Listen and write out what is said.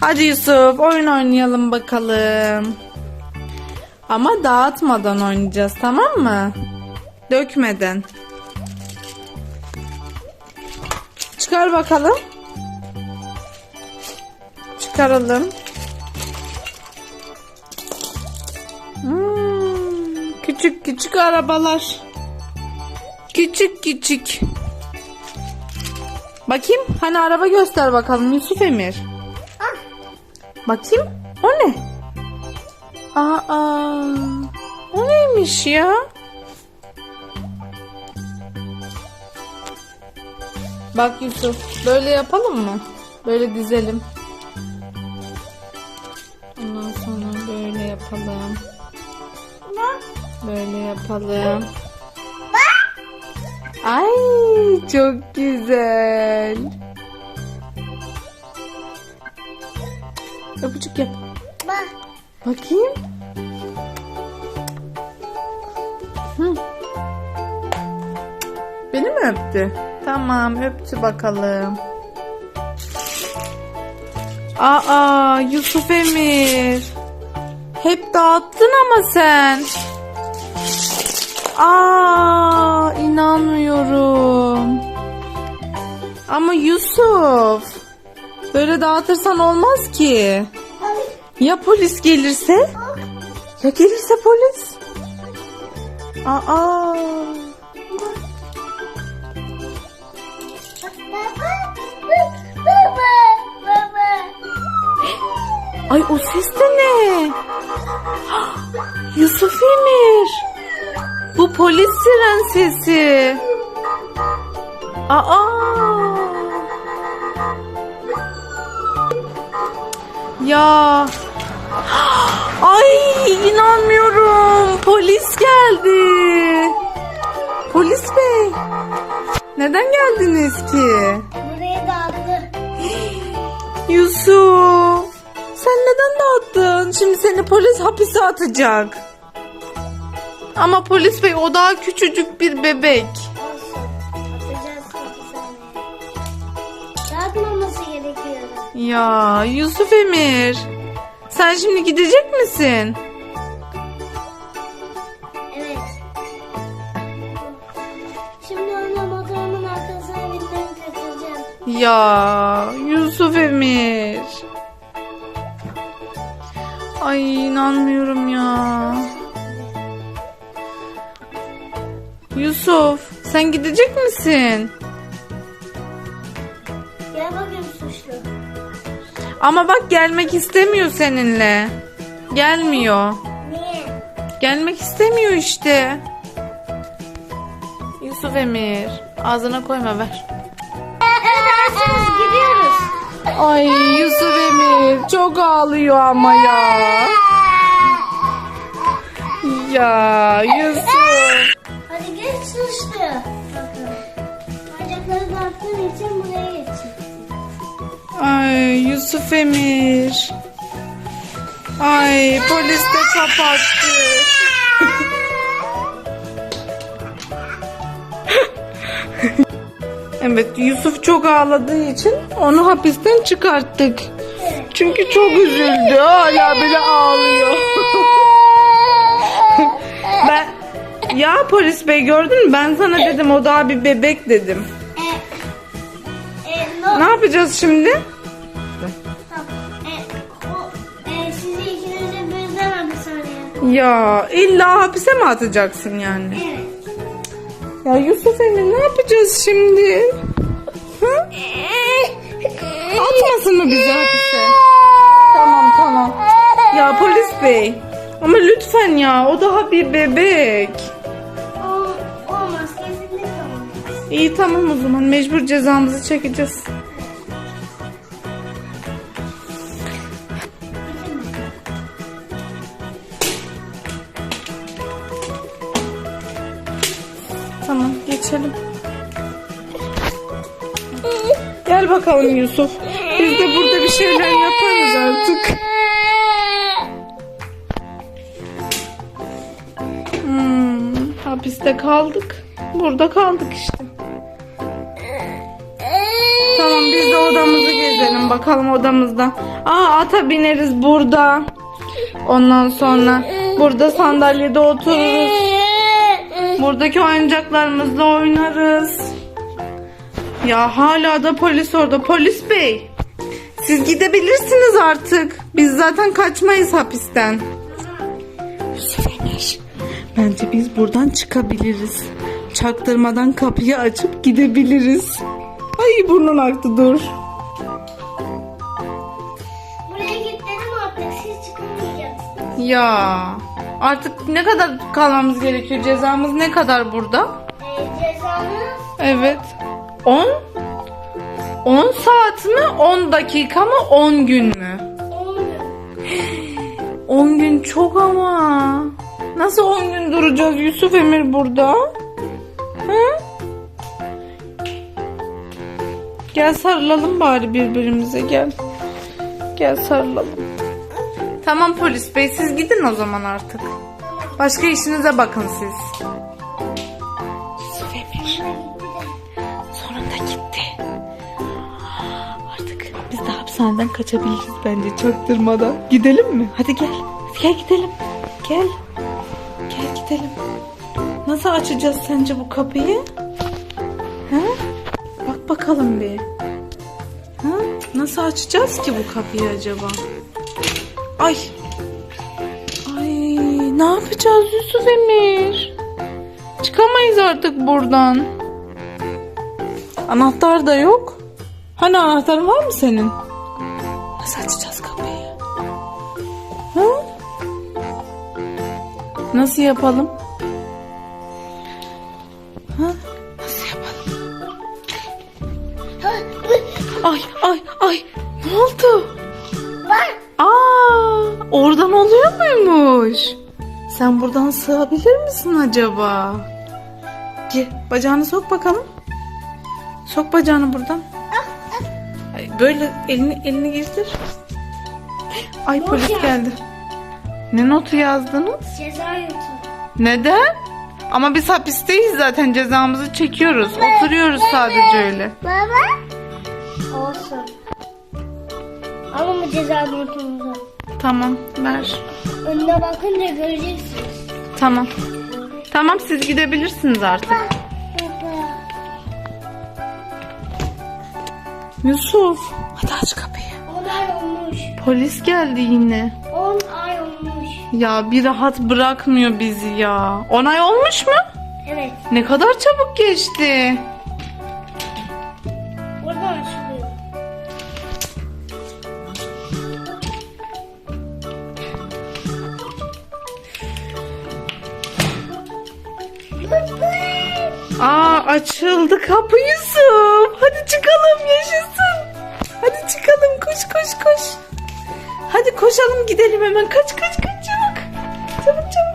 Hadi Yusuf oyun oynayalım bakalım. Ama dağıtmadan oynayacağız tamam mı? Dökmeden. Çıkar bakalım. Çıkaralım. Hmm, küçük küçük arabalar. Küçük küçük. Bakayım hani araba göster bakalım Yusuf Emir. Bakayım o ne? Aa, o neymiş ya? Bak Yusuf böyle yapalım mı? Böyle dizelim. Ondan sonra böyle yapalım. Böyle yapalım. Ay çok güzel. Öpücük yap. Bak. Bakayım. Hı. Beni mi öptü? Tamam öptü bakalım. Aa Yusuf Emir. Hep dağıttın ama sen. Aa inanmıyorum. Ama Yusuf. Böyle dağıtırsan olmaz ki. Ya polis gelirse? Ya gelirse polis? Aa. Baba. Baba. Ay o ses de ne? Yusuf Emir. Bu polis siren sesi. Aa. Ya. Ay inanmıyorum. Polis geldi. Polis bey. Neden geldiniz ki? Buraya dağıttı. Yusuf. Sen neden dağıttın? Şimdi seni polis hapise atacak. Ama polis bey o daha küçücük bir bebek. Ya Yusuf Emir. Sen şimdi gidecek misin? Evet. Şimdi onu motorumun arkasına bindirip götüreceğim. Ya Yusuf Emir. Ay inanmıyorum ya. Yusuf sen gidecek misin? Ama bak gelmek istemiyor seninle. Gelmiyor. Niye? Gelmek istemiyor işte. Yusuf Emir. Ağzına koyma ver. Ederseniz gidiyoruz. Ay Yusuf Emir çok ağlıyor ama ya. Ya Yusuf. Hadi geç suçlu. Bakalım. Bacakları dağıttığın için. Ay Yusuf Emir. Ay polis de kapattı. evet Yusuf çok ağladığı için onu hapisten çıkarttık. Çünkü çok üzüldü. Hala bile ağlıyor. ben ya polis bey gördün mü? Ben sana dedim o daha bir bebek dedim. Ne yapacağız şimdi? Ya illa hapise mi atacaksın yani? Evet. Ya Yusuf Emir ne yapacağız şimdi? Hı? Atmasın mı bizi hapise? Tamam tamam. Ya polis bey. Ama lütfen ya o daha bir bebek. İyi tamam o zaman mecbur cezamızı çekeceğiz. Tamam geçelim. Gel bakalım Yusuf. Biz de burada bir şeyler yaparız artık. Hmm, hapiste kaldık. Burada kaldık işte. Tamam biz de odamızı gezelim bakalım odamızda. Aa ata bineriz burada. Ondan sonra burada sandalyede otururuz. Buradaki oyuncaklarımızla oynarız. Ya hala da polis orada. Polis bey. Siz gidebilirsiniz artık. Biz zaten kaçmayız hapisten. Emir. Bence biz buradan çıkabiliriz. Çaktırmadan kapıyı açıp gidebiliriz. Ay burnun aktı dur. Buraya kilitledim artık siz çıkamayacaksınız. Ya artık ne kadar kalmamız gerekiyor? Cezamız ne kadar burada? Ee, cezanız Evet. 10 10 saat mi? 10 dakika mı? 10 gün mü? 10 gün. 10 gün çok ama. Nasıl 10 gün duracağız Yusuf Emir burada? Gel sarılalım bari birbirimize gel. Gel sarılalım. Tamam polis bey siz gidin o zaman artık. Başka işinize bakın siz. Yusuf Emir. Sonunda gitti. Artık biz de hapishaneden kaçabiliriz bence çaktırmadan. Gidelim mi? Hadi gel. Hadi gel gidelim. Gel. Gel gidelim. Nasıl açacağız sence bu kapıyı? Bakalım bir. Ha? Nasıl açacağız ki bu kapıyı acaba? Ay. Ay ne yapacağız Yusuf Emir? Çıkamayız artık buradan. Anahtar da yok. Hani anahtarın var mı senin? Nasıl açacağız kapıyı? Ha? Nasıl yapalım? Sen buradan sığabilir misin acaba? Gel, bacağını sok bakalım. Sok bacağını buradan. Böyle elini elini girdir. Ay polis geldi. Ne notu yazdınız? Ceza yutu. Neden? Ama biz hapisteyiz zaten cezamızı çekiyoruz. Oturuyoruz sadece öyle. Baba. Olsun. Ama bu ceza notumuzu. Tamam ver. Önüne bakınca göreceksiniz. Tamam. Tamam siz gidebilirsiniz artık. Baba. Yusuf hadi aç kapıyı. 10 ay olmuş. Polis geldi yine. 10 ay olmuş. Ya bir rahat bırakmıyor bizi ya. Onay olmuş mu? Evet. Ne kadar çabuk geçti. Aa açıldı kapı Yusuf. Hadi çıkalım yaşasın. Hadi çıkalım koş koş koş. Hadi koşalım gidelim hemen. Kaç kaç kaç çabuk. Çabuk çabuk.